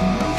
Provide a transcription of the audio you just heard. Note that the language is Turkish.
Bye.